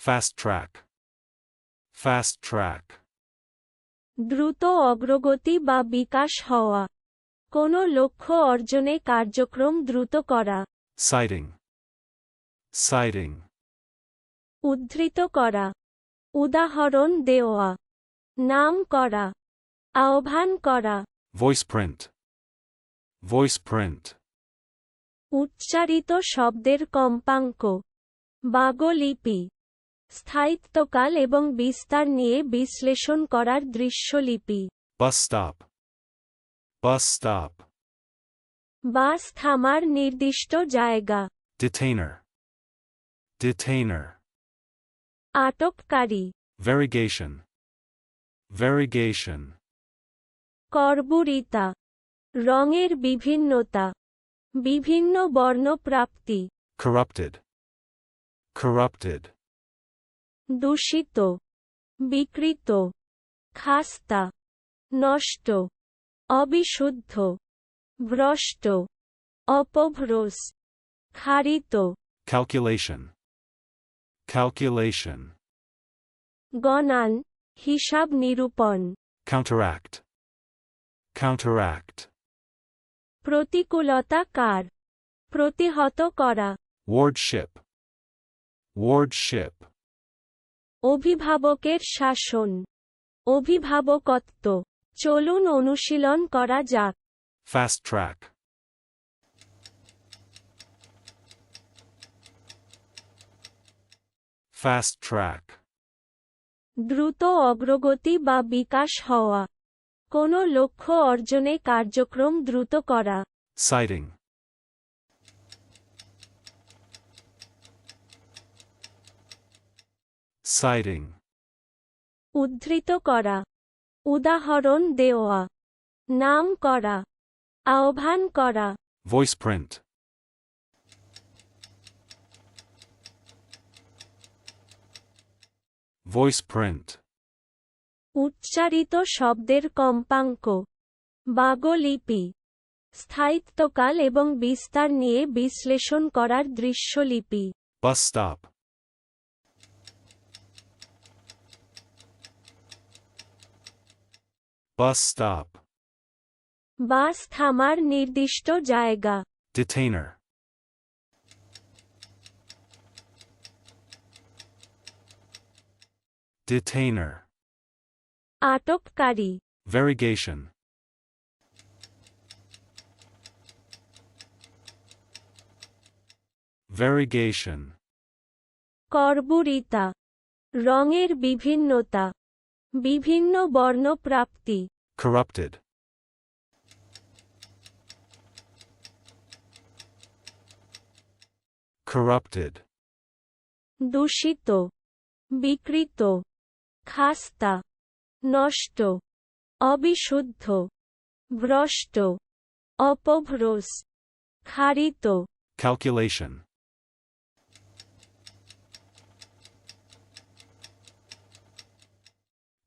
Fast track. Fast track. দ্রুত অগ্রগতি বা বিকাশ হওয়া কোনো লক্ষ্য অর্জনে কার্যক্রম দ্রুত করা Citing. Citing. উদ্ধৃত করা উদাহরণ দেওয়া নাম করা আহ্বান করা Voice print. Voice print. উচ্চারিত শব্দের কম্পাঙ্ক বাগলিপি স্থায়িত্বকাল এবং বিস্তার নিয়ে বিশ্লেষণ করার দৃশ্যলিপি. Bus stop. বাস থামার নির্দিষ্ট জায়গা Detainer. Detainer. আটককারী Variegation. Variegation. কর্বুরিতা রঙের বিভিন্নতা বিভিন্ন বর্ণপ্রাপ্তি Corrupted. Corrupted. দূষিত বিকৃত খাস্তা নষ্ট অবিশুদ্ধ ভ্রষ্ট অপভ্রস খারিত। ক্যালকুলেশন ক্যালকুলেশন গণান হিসাব নিরূপণ। Counteract. Counteract. প্রতিকূলতা কার প্রতিহত করা। ওয়ার্ডশিপ ওয়ার্ডশিপ অভিভাবকের শাসন অভিভাবকত্ব চলুন অনুশীলন করা যাক Fast track. Fast track. দ্রুত অগ্রগতি বা বিকাশ হওয়া কোনো লক্ষ্য অর্জনে কার্যক্রম দ্রুত করা Citing. Citing. উদ্ধৃত করা উদাহরণ দেওয়া নাম করা আহ্বান করা Voice print. Voice print. উচ্চারিত শব্দের কম্পাঙ্ক বাগলিপি স্থায়িত্বকাল এবং বিস্তার নিয়ে বিশ্লেষণ করার দৃশ্যলিপি Bus stop. Bus stop. বাস থামার নির্দিষ্ট জায়গা Detainer. Detainer. আটককারী Variegation. Variegation. কর্বুরিতা রঙের বিভিন্নতা বিভিন্ন বর্ণপ্রাপ্তি Corrupted. Corrupted. দূষিত। বিকৃত। খাস্তা। নষ্ট। অবিশুদ্ধ। ভ্রষ্ট। অপভ্রস খারিত। Calculation.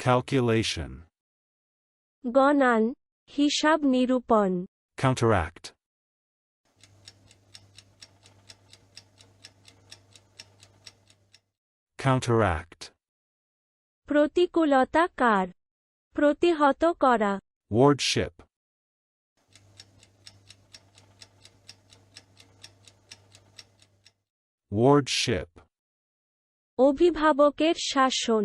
Calculation. গণান হিসাব নিরূপণ Counteract. Counteract. প্রতিকূলতা কার প্রতিহত করা Wardship. Wardship. অভিভাবকের শাসন